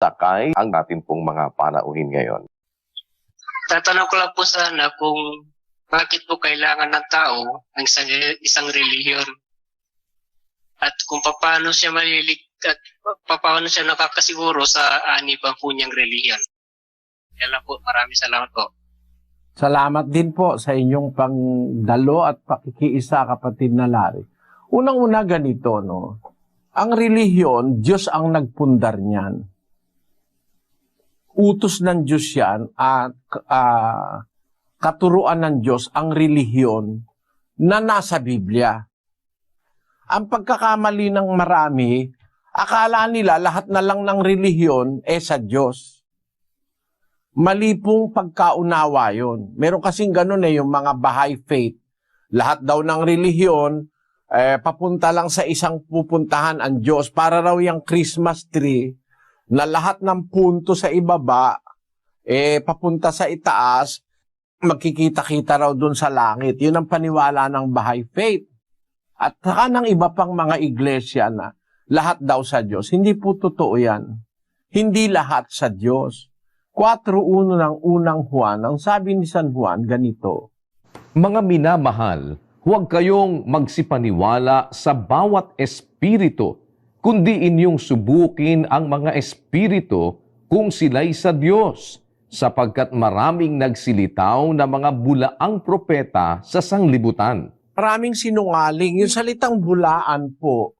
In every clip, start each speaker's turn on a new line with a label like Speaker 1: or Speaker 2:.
Speaker 1: sakay ang natin pong mga panauhin ngayon.
Speaker 2: Tatanong ko lang po sana kung bakit po kailangan ng tao ang isang, isang relihiyon at kung paano siya malilig at paano siya nakakasiguro sa anibang po niyang relihiyon. Yan lang po. Maraming salamat po.
Speaker 3: Salamat din po sa inyong pangdalo at pakikiisa kapatid na Larry. Unang-una ganito, no? Ang relihiyon, Diyos ang nagpundar niyan. Utos ng Diyos yan at ah, katuruan ng Diyos ang relihiyon na nasa Biblia. Ang pagkakamali ng marami, akala nila lahat na lang ng relihiyon eh sa Diyos mali pong pagkaunawa yon. Meron kasing ganun eh, yung mga Baha'i faith. Lahat daw ng relihiyon, eh, papunta lang sa isang pupuntahan ang Diyos. Para raw yung Christmas tree, na lahat ng punto sa ibaba, eh, papunta sa itaas, magkikita-kita raw dun sa langit. Yun ang paniwala ng Baha'i faith. At saka ng iba pang mga iglesia na lahat daw sa Diyos. Hindi po totoo yan. Hindi lahat sa Diyos. 4.1 ng unang Juan, ang sabi ni San Juan, ganito,
Speaker 4: Mga minamahal, huwag kayong magsipaniwala sa bawat espiritu, kundi inyong subukin ang mga espiritu kung sila'y sa Diyos, sapagkat maraming nagsilitaw na mga bulaang propeta sa sanglibutan.
Speaker 3: maraming sinungaling. Yung salitang bulaan po,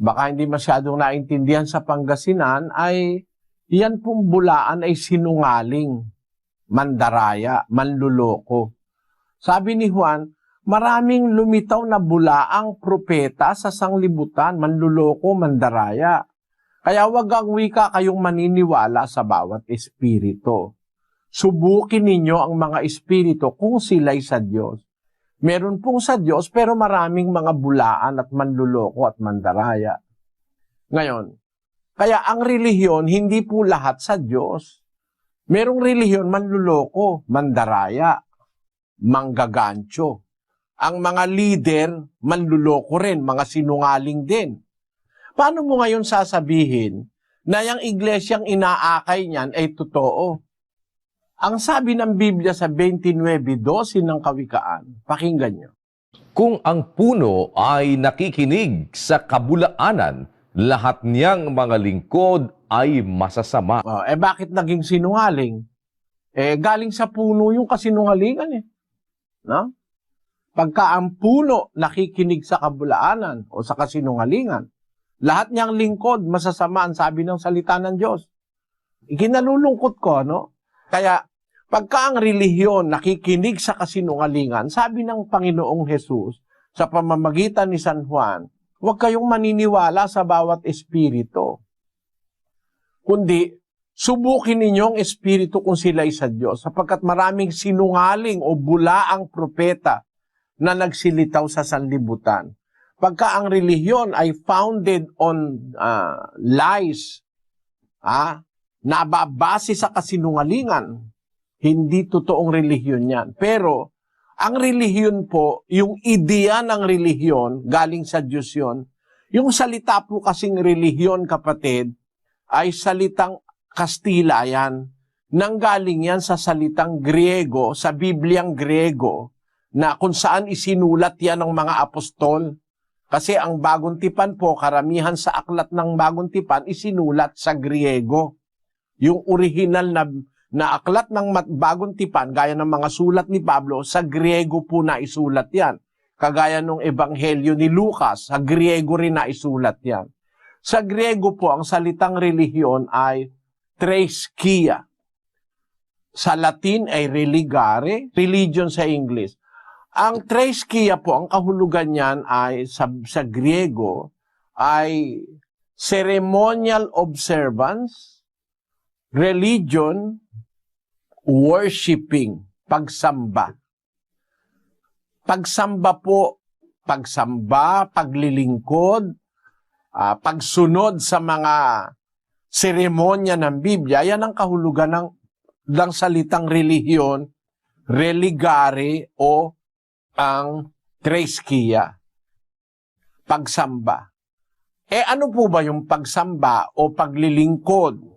Speaker 3: baka hindi masyadong naintindihan sa Pangasinan, ay yan pong bulaan ay sinungaling, mandaraya, manluloko. Sabi ni Juan, maraming lumitaw na bulaang propeta sa sanglibutan, manluloko, mandaraya. Kaya wag ang wika kayong maniniwala sa bawat espiritu. Subukin ninyo ang mga espiritu kung sila'y sa Diyos. Meron pong sa Diyos pero maraming mga bulaan at manluloko at mandaraya. Ngayon, kaya ang relihiyon hindi po lahat sa Diyos. Merong relihiyon manluloko, mandaraya, manggagancho. Ang mga leader manluloko rin, mga sinungaling din. Paano mo ngayon sasabihin na yung iglesyang inaakay niyan ay totoo? Ang sabi ng Biblia sa 29.12 ng Kawikaan, pakinggan nyo.
Speaker 4: Kung ang puno ay nakikinig sa kabulaanan, lahat niyang mga lingkod ay masasama.
Speaker 3: Oh, eh bakit naging sinungaling? Eh galing sa puno yung kasinungalingan eh. No? Pagka ang puno nakikinig sa kabulaanan o sa kasinungalingan, lahat niyang lingkod masasama ang sabi ng salita ng Diyos. Ikinalulungkot ko, no? Kaya pagka ang relihiyon nakikinig sa kasinungalingan, sabi ng Panginoong Jesus sa pamamagitan ni San Juan, huwag kayong maniniwala sa bawat espiritu. Kundi, subukin ninyo ang espiritu kung sila'y sa Diyos, sapagkat maraming sinungaling o bulaang propeta na nagsilitaw sa sanlibutan. Pagka ang relihiyon ay founded on ah, lies, ah, nababase sa kasinungalingan, hindi totoong relihiyon yan. Pero, ang relihiyon po, yung ideya ng relihiyon, galing sa Diyos yun, yung salita po kasing relihiyon, kapatid, ay salitang Kastila yan. Nanggaling yan sa salitang Griego, sa Bibliang Griego, na kung saan isinulat yan ng mga apostol. Kasi ang bagong tipan po, karamihan sa aklat ng bagong tipan, isinulat sa Griego. Yung original na, na aklat ng bagong tipan, gaya ng mga sulat ni Pablo, sa Griego po na isulat yan. Kagaya ng Ebanghelyo ni Lucas, sa Griego rin na isulat yan. Sa Griego po, ang salitang relihiyon ay treskia. Sa Latin ay religare, religion sa English. Ang treskia po, ang kahulugan niyan ay sa, sa Griego ay ceremonial observance, religion, worshiping, pagsamba. Pagsamba po, pagsamba, paglilingkod, ah, pagsunod sa mga seremonya ng Biblia, yan ang kahulugan ng, ng salitang relihiyon, religare o ang treskia, pagsamba. Eh ano po ba yung pagsamba o paglilingkod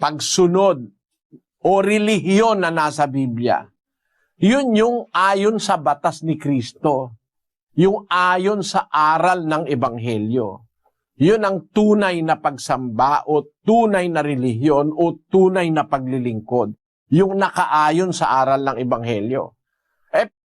Speaker 3: pagsunod o relihiyon na nasa Biblia. Yun yung ayon sa batas ni Kristo. Yung ayon sa aral ng Ebanghelyo. Yun ang tunay na pagsamba o tunay na relihiyon o tunay na paglilingkod. Yung nakaayon sa aral ng Ebanghelyo.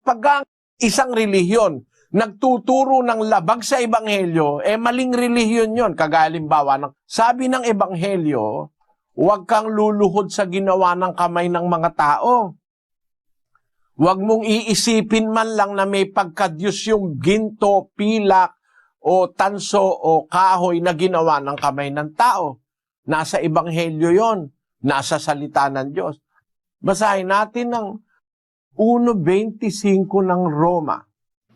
Speaker 3: Pag ang isang relihiyon nagtuturo ng labag sa Ebanghelyo, eh maling relihiyon yon Kagalimbawa, ng, sabi ng Ebanghelyo, huwag kang luluhod sa ginawa ng kamay ng mga tao. Huwag mong iisipin man lang na may pagkadyos yung ginto, pilak, o tanso o kahoy na ginawa ng kamay ng tao. Nasa Ebanghelyo yon, nasa salita ng Diyos. Basahin natin ng 1.25 ng Roma.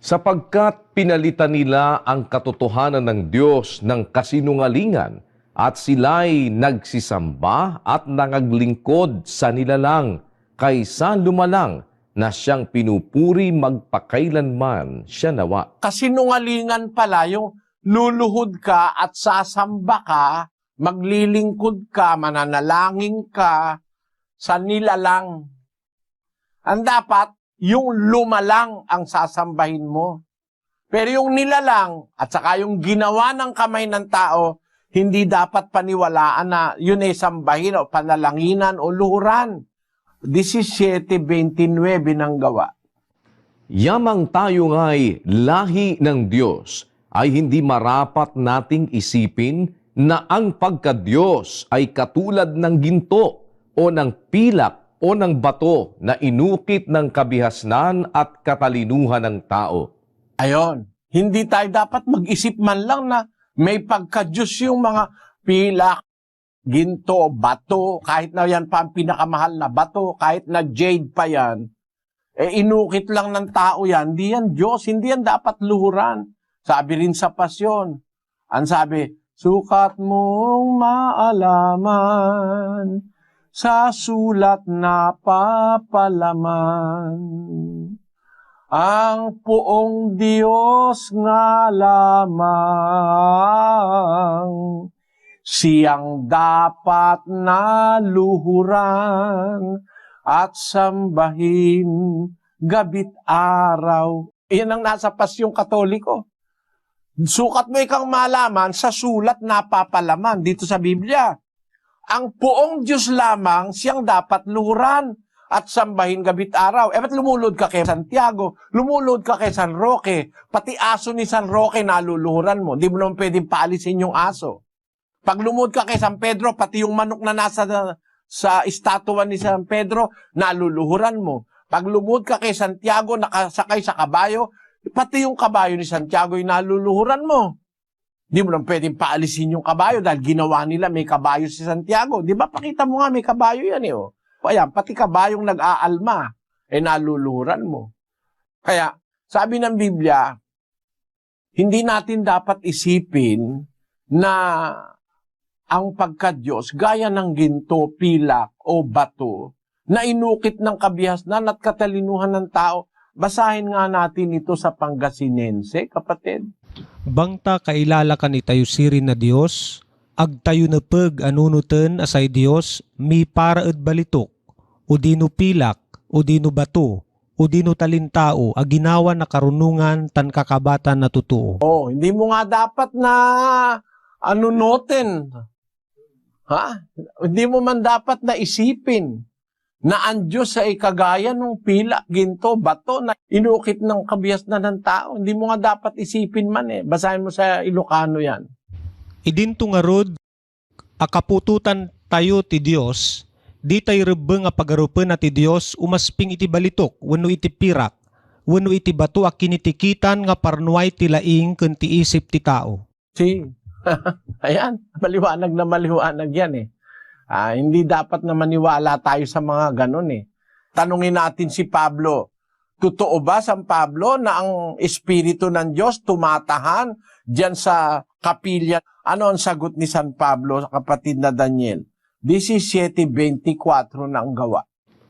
Speaker 4: sapagkat pinalitan nila ang katotohanan ng Diyos ng kasinungalingan at sila'y nagsisamba at nangaglingkod sa nilalang kaysa lumalang na siyang pinupuri magpakailanman siya nawa.
Speaker 3: Kasinungalingan pala yung luluhod ka at sasamba ka, maglilingkod ka, mananalangin ka sa nilalang. Ang dapat, yung lumalang ang sasambahin mo. Pero yung nilalang at saka yung ginawa ng kamay ng tao, hindi dapat paniwalaan na yun ay sambahin o panalanginan o luhuran. 17.29 ng gawa.
Speaker 4: Yamang tayo nga'y lahi ng Diyos ay hindi marapat nating isipin na ang pagka-Diyos ay katulad ng ginto o ng pilak o ng bato na inukit ng kabihasnan at katalinuhan ng tao.
Speaker 3: Ayon, hindi tayo dapat mag-isip man lang na may pagka-Diyos yung mga pilak, ginto, bato, kahit na yan pa ang pinakamahal na bato, kahit na jade pa yan, eh inukit lang ng tao yan, hindi yan Diyos, hindi yan dapat luhuran. Sabi rin sa pasyon, ang sabi, sukat mong maalaman sa sulat na papalaman. Ang puong Diyos nga lamang, siyang dapat na luhuran at sambahin gabit araw. Iyan ang nasa pasyong katoliko. Sukat mo ikang malaman sa sulat na papalaman dito sa Biblia. Ang puong Diyos lamang siyang dapat luhuran at sambahin gabit araw. Eh, ba't lumulod ka kay Santiago? Lumulod ka kay San Roque. Pati aso ni San Roque naluluhuran mo. Hindi mo naman pwedeng paalisin yung aso. Pag lumulod ka kay San Pedro, pati yung manok na nasa sa estatwa ni San Pedro, naluluhuran mo. Pag lumulod ka kay Santiago, nakasakay sa kabayo, pati yung kabayo ni Santiago ay naluluhuran mo. Hindi mo lang pwedeng paalisin yung kabayo dahil ginawa nila may kabayo si Santiago. Di ba? Pakita mo nga may kabayo yan eh. Oh. Ayan, pati kabayong nag-aalma, eh naluluhuran mo. Kaya, sabi ng Biblia, hindi natin dapat isipin na ang pagka-Diyos gaya ng ginto, pilak o bato na inukit ng kabihasnan at katalinuhan ng tao. Basahin nga natin ito sa Pangasinense, kapatid.
Speaker 5: Bangta kailala ka ni tayo sirin na Dios, agtayo na pag anunutan asay Dios, mi para at balitok, o dino pilak, o dino bato, o dino talintao, aginawa na karunungan tan kakabatan na totoo.
Speaker 3: Oh, hindi mo nga dapat na anunotin. Ha? Hindi mo man dapat na isipin na ang Diyos ay kagaya ng pila, ginto, bato na inukit ng kabihas na ng tao. Hindi mo nga dapat isipin man eh. Basahin mo sa Ilocano yan.
Speaker 5: Idinto nga rod, akapututan tayo ti Dios, di tayo rebeng nga pagarupan na ti Dios, umasping iti balitok, wano iti pirak, wano iti bato a kinitikitan nga parnuay ti laing ken ti isip ti tao.
Speaker 3: Si, ayan, maliwanag na maliwanag yan eh. Ah, hindi dapat na maniwala tayo sa mga ganun eh. Tanungin natin si Pablo, totoo ba San Pablo na ang Espiritu ng Diyos tumatahan diyan sa kapilya? Ano ang sagot ni San Pablo sa kapatid na Daniel? 17.24 na ang gawa.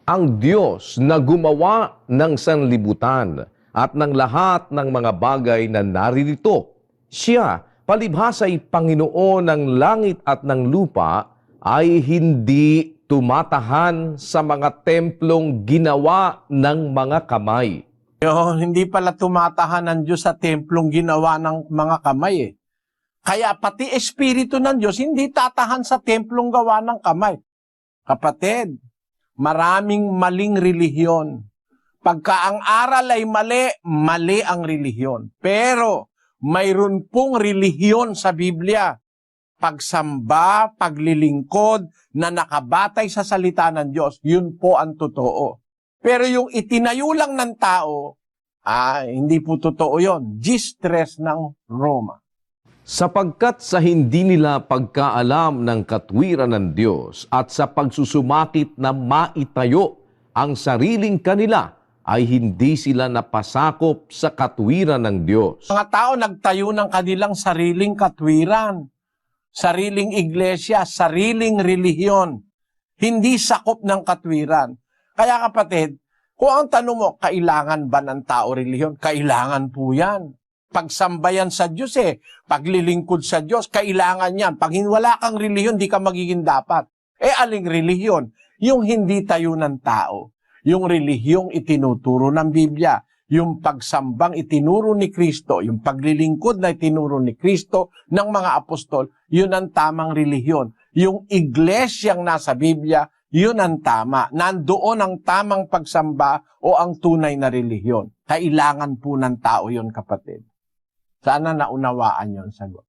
Speaker 4: Ang Diyos na gumawa ng sanlibutan at ng lahat ng mga bagay na naririto. Siya, palibhasa'y Panginoon ng langit at ng lupa ay hindi tumatahan sa mga templong ginawa ng mga kamay.
Speaker 3: Yo, hindi pala tumatahan ng Diyos sa templong ginawa ng mga kamay eh. Kaya pati Espiritu ng Diyos hindi tatahan sa templong gawa ng kamay. Kapatid, maraming maling relihiyon. Pagka ang aral ay mali, mali ang relihiyon. Pero mayroon pong relihiyon sa Biblia. Pagsamba, paglilingkod na nakabatay sa salita ng Diyos, yun po ang totoo. Pero yung itinayo lang ng tao, ah, hindi po totoo yon. Gistres ng Roma.
Speaker 4: Sapagkat sa hindi nila pagkaalam ng katwiran ng Diyos at sa pagsusumakit na maitayo ang sariling kanila, ay hindi sila napasakop sa katwiran ng Diyos.
Speaker 3: Mga tao nagtayo ng kanilang sariling katwiran, sariling iglesia, sariling relihiyon. Hindi sakop ng katwiran. Kaya kapatid, kung ang tanong mo, kailangan ba ng tao relihiyon? Kailangan po yan. Pagsambayan sa Diyos eh, paglilingkod sa Diyos, kailangan yan. Pag wala kang relihiyon, di ka magiging dapat. Eh aling relihiyon? Yung hindi tayo ng tao. Yung relihiyong itinuturo ng Biblia. Yung pagsambang itinuro ni Kristo, yung paglilingkod na itinuro ni Kristo ng mga apostol, yun ang tamang relihiyon. Yung iglesyang nasa Biblia, yun ang tama. Nandoon ang tamang pagsamba o ang tunay na relihiyon. Kailangan po ng tao yun, kapatid. Sana naunawaan yon sagot.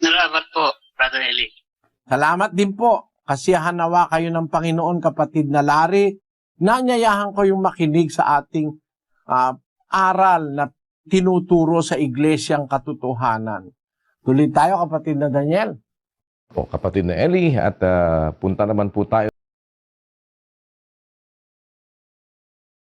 Speaker 2: Salamat po, Brother Eli.
Speaker 3: Salamat din po. Kasiyahan nawa kayo ng Panginoon, kapatid na Larry. Nanyayahan ko yung makinig sa ating ah, aral na tinuturo sa iglesyang katotohanan. Tuloy tayo, kapatid na Daniel.
Speaker 4: O kapatid na Eli, at ah, punta naman po tayo